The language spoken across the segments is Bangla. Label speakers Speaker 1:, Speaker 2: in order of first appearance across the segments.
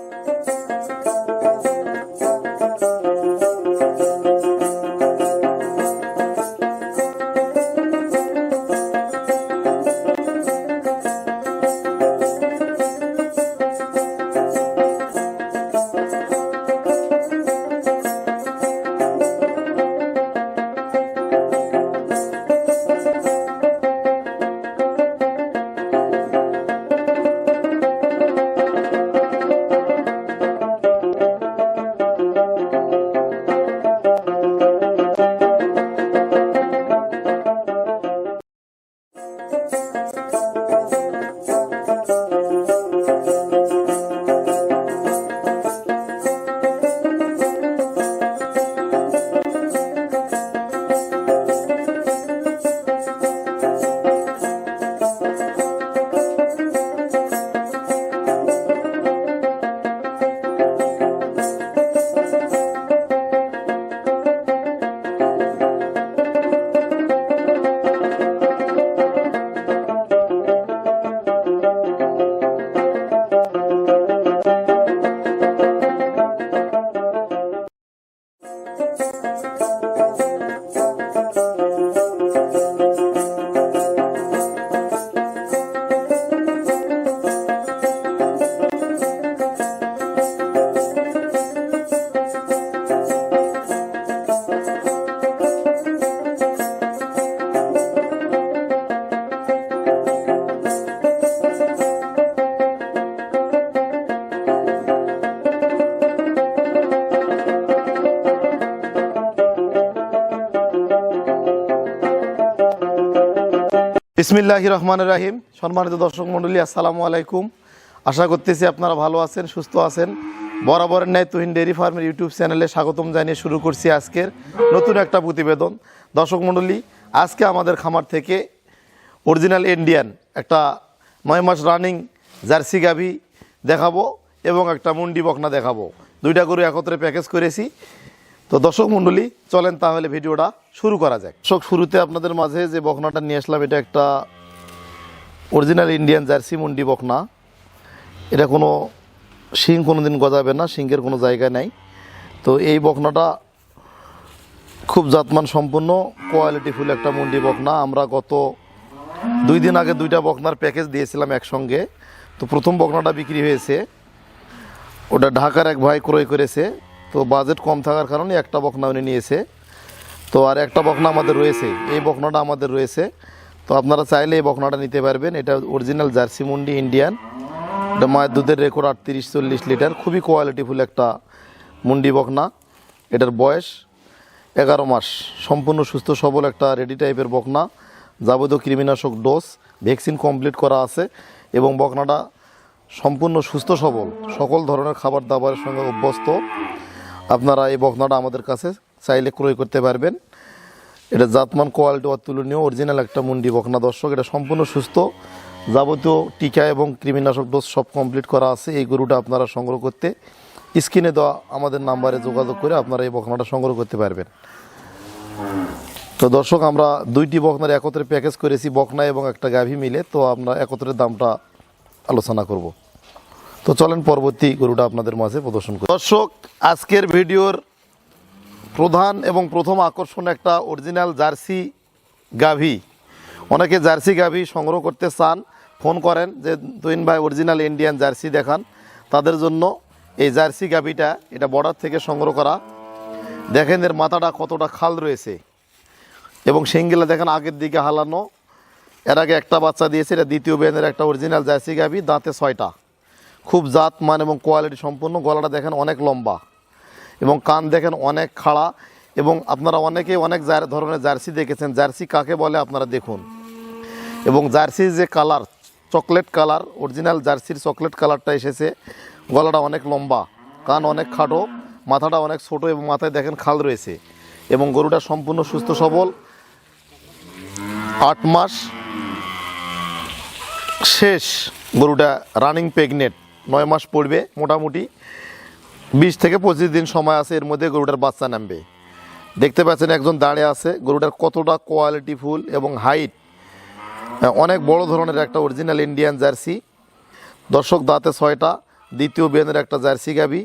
Speaker 1: Música বিসমিল্লাহ রহমান রাহিম। সম্মানিত দর্শক মণ্ডলী, আসসালামু আলাইকুম। আশা করতেছি আপনারা ভালো আছেন, সুস্থ আছেন। বরাবরের ন্যায় তুহিন ডেয়ারি ফার্মের ইউটিউব চ্যানেলে স্বাগতম জানিয়ে শুরু করছি আজকের নতুন একটা প্রতিবেদন। দর্শক মণ্ডলী, আজকে আমাদের খামার থেকে অরিজিনাল ইন্ডিয়ান, একটা নয় মাস রানিং জার্সি গাভি দেখাবো এবং একটা মুন্ডি বকনা দেখাবো। দুইটা গরু একত্রে প্যাকেজ করেছি। তো দর্শক মণ্ডলী চলেন তাহলে ভিডিওটা শুরু করা যাক। দর্শক, শুরুতে আপনাদের মাঝে যে বকনাটা নিয়ে আসলাম, এটা একটা অরিজিনাল ইন্ডিয়ান জার্সি মুন্ডি বকনা এটা কোনো শিং কোনো দিন গজাবে না, শিংয়ের কোনো জায়গা নাই। তো এই বকনাটা খুব জাতমান সম্পন্ন কোয়ালিটিফুল একটা মুন্ডি বকনা আমরা গত দুই দিন আগে দুইটা বকনার প্যাকেজ দিয়েছিলাম একসঙ্গে। তো প্রথম বকনাটা বিক্রি হয়েছে। ওটা ঢাকার এক ভাই ক্রয় করেছে। তো বাজেট কম থাকার কারণে একটা বকনা উনি নিয়েছে। তো আর একটা বকনা আমাদের রয়েছে। এই বকনাটা আমাদের রয়েছে। তো আপনারা চাইলে এই বকনাটা নিতে পারবেন। এটা অরিজিনাল জার্সি মুন্ডি ইন্ডিয়ান এটা মায়ের দুধের রেকর্ড আটত্রিশ, চল্লিশ লিটার। খুবই কোয়ালিটিফুল একটা মুন্ডি বকনা। এটার বয়স এগারো মাস। সম্পূর্ণ সুস্থ, সবল একটা রেডি টাইপের বকনা। যাবতীয় কৃমিনাশক ডোজ ভ্যাকসিন কমপ্লিট করা আছে এবং বকনাটা সম্পূর্ণ সুস্থ, সবল। সকল ধরনের খাবার দাবারের সঙ্গে অভ্যস্ত। আপনারা এই বকনাটা আমাদের কাছে চাইলে ক্রয় করতে পারবেন। এটা জাতমান কোয়ালিটি অতুলনীয় অরিজিনাল একটা মুন্ডি বকনা। দর্শক, এটা সম্পূর্ণ সুস্থ, যাবতীয় টিকা এবং কৃমিনাশক ডোজ সব কমপ্লিট করা আছে। এই গরুটা আপনারা সংগ্রহ করতে স্ক্রিনে দেওয়া আমাদের নাম্বারে যোগাযোগ করে আপনারা এই বকনাটা সংগ্রহ করতে পারবেন। তো দর্শক, আমরা দুইটি বকনার একত্রে প্যাকেজ করেছি, বকনা এবং একটা গাভী মিলে। তো আমরা একত্রে দামটা আলোচনা করব। তো চলেন পরবর্তী গরুটা আপনাদের মাঝে প্রদর্শন করি। দর্শক, আজকের ভিডিওর প্রধান এবং প্রথম আকর্ষণ একটা অরিজিনাল জার্সি গাভি। অনেকে জার্সি গাভি সংগ্রহ করতে চান, ফোন করেন যে তুইন ভাই অরিজিনাল ইন্ডিয়ান জার্সি দেখান। তাদের জন্য এই জার্সি গাভিটা এটা বর্ডার থেকে সংগ্রহ করা। দেখেন এর মাথাটা কতটা খাল রয়েছে। এবং সিঙ্গেলা দেখেন আগের দিকে হালানো। এর আগে একটা বাচ্চা দিয়েছে, এটা দ্বিতীয় বেনের একটা অরিজিনাল জার্সি গাভি, দাঁতে ছয়টা। খুব জাত, মান এবং কোয়ালিটি সম্পূর্ণ। গলাটা দেখেন অনেক লম্বা এবং কান দেখেন অনেক খাড়া এবং আপনারা অনেকে অনেক ধরনের জার্সি দেখেছেন। জার্সি কাকে বলে আপনারা দেখুন। এবং জার্সির যে কালার, চকলেট কালার, অরিজিনাল জার্সির চকলেট কালারটা এসেছে। গলাটা অনেক লম্বা, কান অনেক খাটো, মাথাটা অনেক ছোট এবং মাথায় দেখেন খাল রয়েছে এবং গরুটা সম্পূর্ণ সুস্থ সবল। আট মাস শেষ গরুটা রানিং প্রেগনেন্ট নয় মাস পড়বে, মোটামুটি। বিশ থেকে পঁচিশ দিন সময় আছে এর মধ্যে গরুটার বাচ্চা নামবে। দেখতে পাচ্ছেন একজন দাঁড়িয়ে আছে, গরুটার কতটা কোয়ালিটি ফুল এবং হাইট অনেক বড় ধরনের একটা অরিজিনাল ইন্ডিয়ান জার্সি দর্শক, দাঁতে ছয়টা, দ্বিতীয় বিয়ানের একটা জার্সি গাবি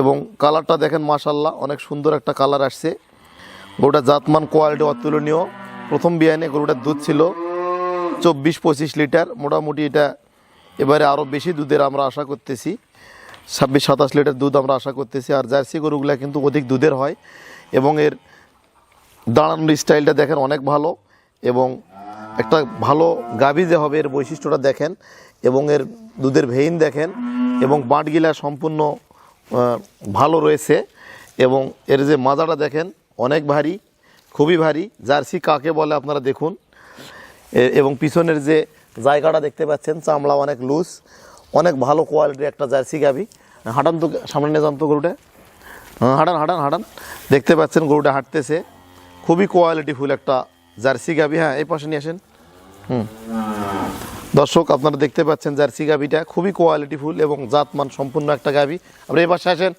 Speaker 1: এবং কালারটা দেখেন মাশাল্লাহ অনেক সুন্দর একটা কালার আসছে। গরুটা জাতমান কোয়ালিটি অতুলনীয়। প্রথম বিয়ানে গরুটার দুধ ছিল চব্বিশ পঁচিশ লিটার, মোটামুটি এটা এবারে আরও বেশি দুধের আমরা আশা করতেছি। ছাব্বিশ, সাতাশ লিটার দুধ আমরা আশা করতেছি। আর জার্সি গরুগুলা কিন্তু অধিক দুধের হয় এবং এর দাঁড়ানোর স্টাইলটা দেখেন অনেক ভালো এবং একটা ভালো গাভী যে হবে এর বৈশিষ্ট্যটা দেখেন এবং এর দুধের ভেইন দেখেন এবং বাঁটগিলা সম্পূর্ণ ভালো রয়েছে এবং এর যে মাজাটা দেখেন অনেক ভারী, খুবই ভারী। জার্সি কাকে বলে আপনারা দেখুন। এবং পিছনের যে জায়গাটা দেখতে পাচ্ছেন চামড়া অনেক লুজ অনেক ভালো কোয়ালিটির একটা জার্সি গাভী। হাঁটান তো সামনে নিয়ে যান তো গরুটা। হ্যাঁ, হাঁটান হাঁটান হাঁটান। দেখতে পাচ্ছেন গরুটা হাঁটতেছে। খুবই কোয়ালিটিফুল একটা জার্সি গাভী। হ্যাঁ এই পাশে নিয়ে আসেন। হুম। দর্শক আপনারা দেখতে পাচ্ছেন জার্সি গাভীটা খুবই কোয়ালিটিফুল এবং জাতমান সম্পূর্ণ একটা গাবি আপনি এই পাশে আসেন।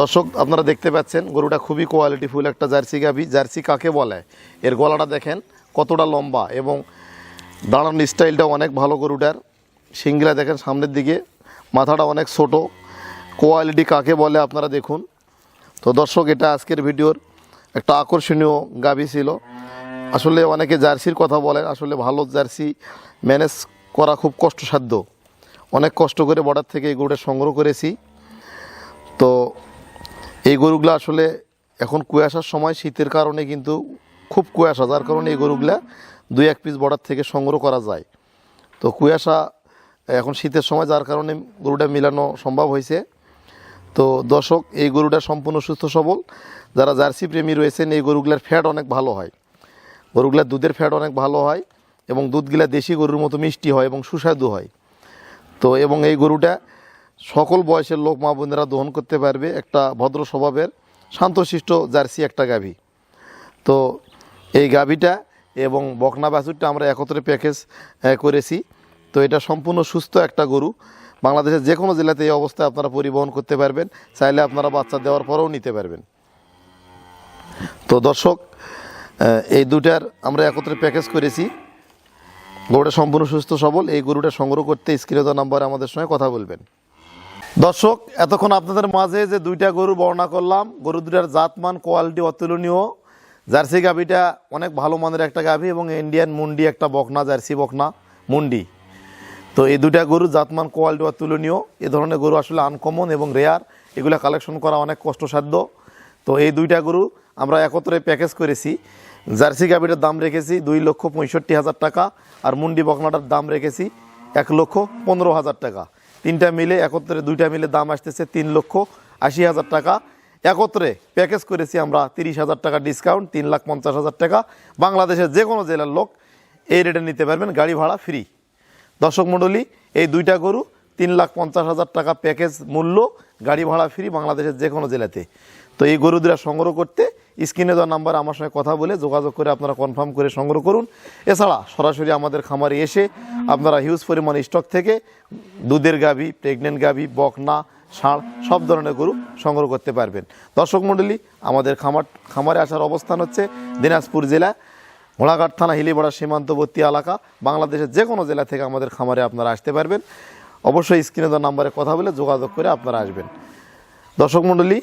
Speaker 1: দর্শক আপনারা দেখতে পাচ্ছেন গরুটা খুবই কোয়ালিটিফুল একটা জার্সি গাভী। জার্সি কাকে বলে? এর গলাটা দেখেন। কতটা লম্বা এবং দাঁড়ানোর স্টাইলটা অনেক ভালো গরুটার সিংগুলা দেখেন সামনের দিকে, মাথাটা অনেক ছোট। কোয়ালিটি কাকে বলে আপনারা দেখুন। তো দর্শক, এটা আজকের ভিডিওর একটা আকর্ষণীয় গাভী ছিল। আসলে অনেকে জার্সির কথা বলেন, আসলে ভালো জার্সি ম্যানেজ করা খুব কষ্টসাধ্য। অনেক কষ্ট করে বর্ডার থেকে এই গরুটা সংগ্রহ করেছি। তো এই গরুগুলো আসলে এখন কুয়াশার সময়, শীতের কারণে কিন্তু খুব কুয়াশা, যার কারণে এই গরুগুলা দুই এক পিস বর্ডার থেকে সংগ্রহ করা যায়। তো কুয়াশা এখন শীতের সময়, যার কারণে গরুটা মিলানো সম্ভব হয়েছে। তো দর্শক, এই গরুটা সম্পূর্ণ সুস্থ, সবল। যারা জার্সি প্রেমী রয়েছেন, এই গরুগুলার ফ্যাট অনেক ভালো হয়। গরুগুলার দুধের ফ্যাট অনেক ভালো হয় এবং দুধগুলা দেশি গরুর মতো মিষ্টি হয় এবং সুস্বাদু হয়। তো এবং এই গরুটা সকল বয়সের লোক, মা বোনেরা দহন করতে পারবে। একটা ভদ্র স্বভাবের শান্তশিষ্ট জার্সি, একটা গাভী। তো এই গাভীটা এবং বকনা বাছুরটা আমরা একত্রে প্যাকেজ করেছি। তো এটা সম্পূর্ণ সুস্থ একটা গরু। বাংলাদেশের যে কোনো জেলাতে এই অবস্থায় আপনারা পরিবহন করতে পারবেন, চাইলে আপনারা বাচ্চা দেওয়ার পরেও নিতে পারবেন। তো দর্শক এই দুটার আমরা একত্রে প্যাকেজ করেছি। গরুটা সম্পূর্ণ সুস্থ, সবল। এই গরুটা সংগ্রহ করতে দেওয়া নাম্বারে আমাদের সঙ্গে কথা বলবেন। দর্শক, এতক্ষণ আপনাদের মাঝে যে দুইটা গরু বর্ণনা করলাম, গরু দুটার জাতমান, কোয়ালিটি অতুলনীয়। জার্সি গাভিটা অনেক ভালো মানের একটা গাভি এবং ইন্ডিয়ান মুন্ডি একটা বকনা, জার্সি বকনা, মুন্ডি। তো এই দুটা গরু জাতমান কোয়ালিটি বা তুলনীয়। এ ধরনের গরু আসলে আনকমন এবং রেয়ার এগুলো কালেকশন করা অনেক কষ্টসাধ্য। তো এই দুইটা গরু আমরা একত্রে প্যাকেজ করেছি। জার্সি গাভিটার দাম রেখেছি দুই লক্ষ পঁয়ষট্টি হাজার টাকা আর মুন্ডি বকনাটার দাম রেখেছি এক লক্ষ পনেরো হাজার টাকা। তিনটা মিলে, একত্রে দুইটা মিলে দাম আসতেছে তিন লক্ষ আশি হাজার টাকা। একত্রে প্যাকেজ করেছি আমরা তিরিশ হাজার টাকা ডিসকাউন্ট তিন লাখ পঞ্চাশ হাজার টাকা। বাংলাদেশের যে কোনো জেলার লোক এই রেটে নিতে পারবেন, গাড়ি ভাড়া ফ্রি দর্শক মণ্ডলী, এই দুইটা গরু তিন লাখ পঞ্চাশ হাজার টাকা প্যাকেজ মূল্য, গাড়ি ভাড়া ফ্রি বাংলাদেশের যে কোনো জেলাতে। তো এই গরু দুটা সংগ্রহ করতে স্ক্রিনে দেওয়া নাম্বার আমার সঙ্গে কথা বলে যোগাযোগ করে আপনারা কনফার্ম করে সংগ্রহ করুন। এছাড়া সরাসরি আমাদের খামারে এসে আপনারা হিউজ পরিমাণ স্টক থেকে দুধের গাভী প্রেগনেন্ট গাভী, বকনা ষাঁড় সব ধরনের গরু সংগ্রহ করতে পারবেন। দর্শক মণ্ডলী আমাদের খামার, খামারে আসার অবস্থান হচ্ছে দিনাজপুর জেলা ঘোড়াঘাট থানা হিলিপাড়া সীমান্তবর্তী এলাকা, বাংলাদেশের যে কোনো জেলা থেকে আমাদের খামারে আপনারা আসতে পারবেন। অবশ্যই স্ক্রিনে দেওয়া নাম্বারে কথা বলে যোগাযোগ করে আপনারা আসবেন। দর্শক মণ্ডলী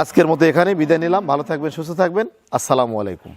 Speaker 1: আজকের মতো এখানেই বিদায় নিলাম। ভালো থাকবেন, সুস্থ থাকবেন। আসসালামু আলাইকুম।